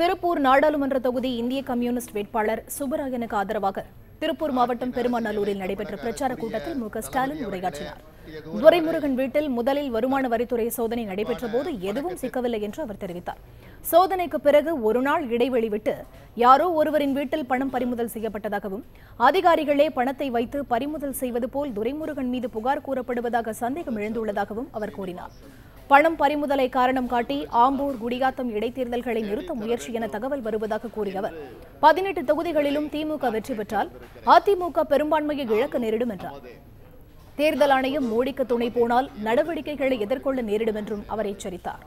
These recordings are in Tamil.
திருப்பூர் நாடாளுமன்ற தொகுதி இந்திய கம்யூனிஸ்ட் வேட்பாளர் சுப்பராயனுக்கு ஆதரவாக திருப்பூர் மாவட்டம் பெருமாநல்லூரில் நடைபெற்ற பிரச்சார கூட்டத்தில் மு ஸ்டாலின் உரையாற்றினார். துரைமுருகன் வீட்டில் முதலில் வருமான வரித்துறை சோதனை நடைபெற்ற போது எதுவும் சிக்கவில்லை என்று அவர் தெரிவித்தார். சோதனைக்கு பிறகு ஒரு நாள் இடைவெளி விட்டு யாரோ ஒருவரின் வீட்டில் பணம் பறிமுதல் செய்யப்பட்டதாகவும் அதிகாரிகளே பணத்தை வைத்து பறிமுதல் செய்வது போல் துரைமுருகன் மீது புகார் கூறப்படுவதாக சந்தேகம் எழுந்துள்ளதாகவும் அவர் கூறினார். பணம் பறிமுதலை காரணம் காட்டி ஆம்பூர் குடியாத்தம் இடைத்தேர்தல்களை நிறுத்த முயற்சி என தகவல் வருவதாக கூறிய அவர் பதினெட்டு தொகுதிகளிலும் திமுக வெற்றி பெற்றால் அதிமுக பெரும்பான்மையை இழக்க நேரிடும் என்றார். தேர்தல் ஆணையம் மோடிக்கு துணை போனால் நடவடிக்கைகளை எதிர்கொள்ள நேரிடும் என்றும் அவர் எச்சரித்தார்.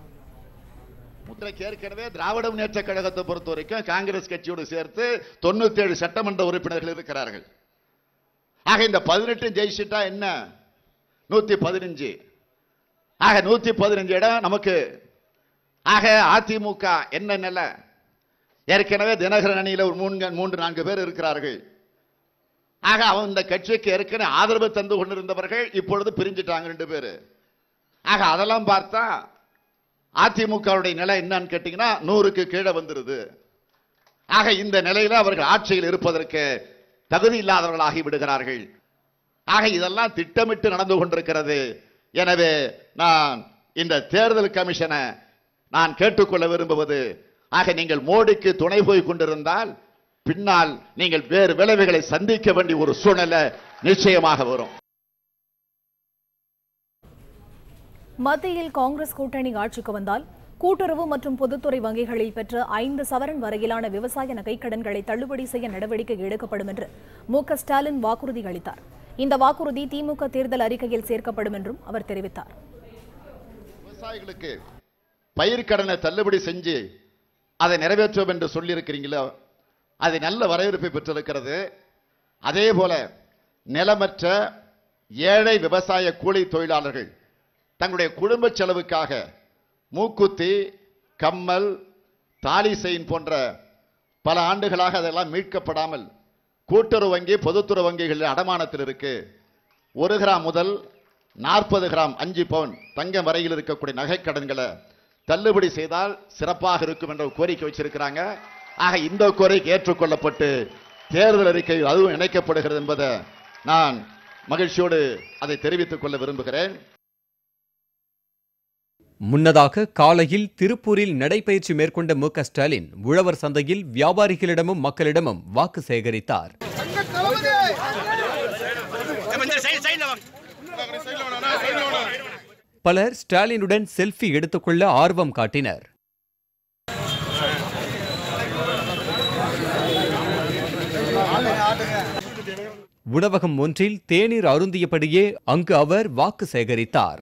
முத்திரைக்கு ஏற்கனவே திராவிட முன்னேற்ற கழகத்தை பொறுத்த வரைக்கும் காங்கிரஸ் கட்சியோடு சேர்த்து தொண்ணூத்தி ஏழு சட்டமன்ற உறுப்பினர்கள் இருக்கிறார்கள். ஆக இந்த பதினெட்டு ஜெயிச்சுட்டா என்ன? நூத்தி பதினஞ்சு. ஆக நூத்தி பதினஞ்சு இடம் நமக்கு. ஆக அதிமுக என்ன நிலை? ஏற்கனவே தினகரன் அணியில் ஒரு மூணு மூன்று நான்கு பேர் இருக்கிறார்கள். ஆக அவன் இந்த கட்சிக்கு ஏற்கனவே ஆதரவு தந்து கொண்டிருந்தவர்கள் இப்பொழுது பிரிஞ்சிட்டாங்க ரெண்டு பேர். ஆக அதெல்லாம் பார்த்தா அதிமுகவுடைய நிலை என்னன்னு கேட்டீங்கன்னா நூறுக்கு கீழே வந்துருது. ஆக இந்த நிலையில் அவர்கள் ஆட்சியில் இருப்பதற்கு தகுதி இல்லாதவர்களாகி விடுகிறார்கள். ஆக இதெல்லாம் திட்டமிட்டு நடந்து கொண்டிருக்கிறது. எனவே நான் இந்த தேர்தல் கமிஷனை நான் கேட்டுக்கொள்ள விரும்புவது ஆக நீங்கள் மோடிக்கு துணை போய் கொண்டிருந்தால் பின்னால் நீங்கள் வேறு விளைவுகளை சந்திக்க வேண்டிய ஒரு சூழ்நிலை நிச்சயமாக வரும். மத்தியில் காங்கிரஸ் கூட்டணி ஆட்சிக்கு வந்தால் கூட்டுறவு மற்றும் பொதுத்துறை வங்கிகளில் பெற்ற ஐந்து சவரன் வரையிலான விவசாய நகைக்கடன்களை தள்ளுபடி செய்ய நடவடிக்கை எடுக்கப்படும் என்று மு ஸ்டாலின் வாக்குறுதி அளித்தார். இந்த வாக்குறுதி திமுக தேர்தல் அறிக்கையில் சேர்க்கப்படும் என்றும் அவர் தெரிவித்தார். விவசாயிகளுக்கு பயிர்க்கடனை தள்ளுபடி செஞ்சு அதை நிறைவேற்றுவோம் என்று சொல்லியிருக்கிறீங்களோ அது நல்ல வரவேற்பை பெற்றிருக்கிறது. அதே போல நிலமற்ற ஏழை விவசாய கூலி தொழிலாளர்கள் தங்களுடைய குடும்ப செலவுக்காக மூக்குத்தி கம்மல் தாலி செயின் போன்ற பல ஆண்டுகளாக அதெல்லாம் மீட்கப்படாமல் கூட்டுறவு வங்கி பொதுத்துறை வங்கிகளில் அடமானத்தில் இருக்கு. ஒரு கிராம் முதல் நாற்பது கிராம் அஞ்சு பவுன் தங்கம் வரையில் இருக்கக்கூடிய நகைக்கடன்களை தள்ளுபடி செய்தால் சிறப்பாக இருக்கும் என்ற கோரிக்கை வச்சிருக்கிறாங்க. ஆக இந்த கோரிக்கை ஏற்றுக்கொள்ளப்பட்டு தேர்தல் அறிக்கையில் அதுவும் இணைக்கப்படுகிறது என்பதை நான் மகிழ்ச்சியோடு அதை தெரிவித்துக் கொள்ள விரும்புகிறேன். முன்னதாக காலையில் திருப்பூரில் நடைபயிற்சி மேற்கொண்ட மு ஸ்டாலின் உழவர் சந்தையில் வியாபாரிகளிடமும் மக்களிடமும் வாக்கு சேகரித்தார். பலர் ஸ்டாலினுடன் செல்ஃபி எடுத்துக்கொள்ள ஆர்வம் காட்டினர். உணவகம் ஒன்றில் தேநீர் அருந்தியபடியே அங்கு அவர் வாக்கு சேகரித்தார்.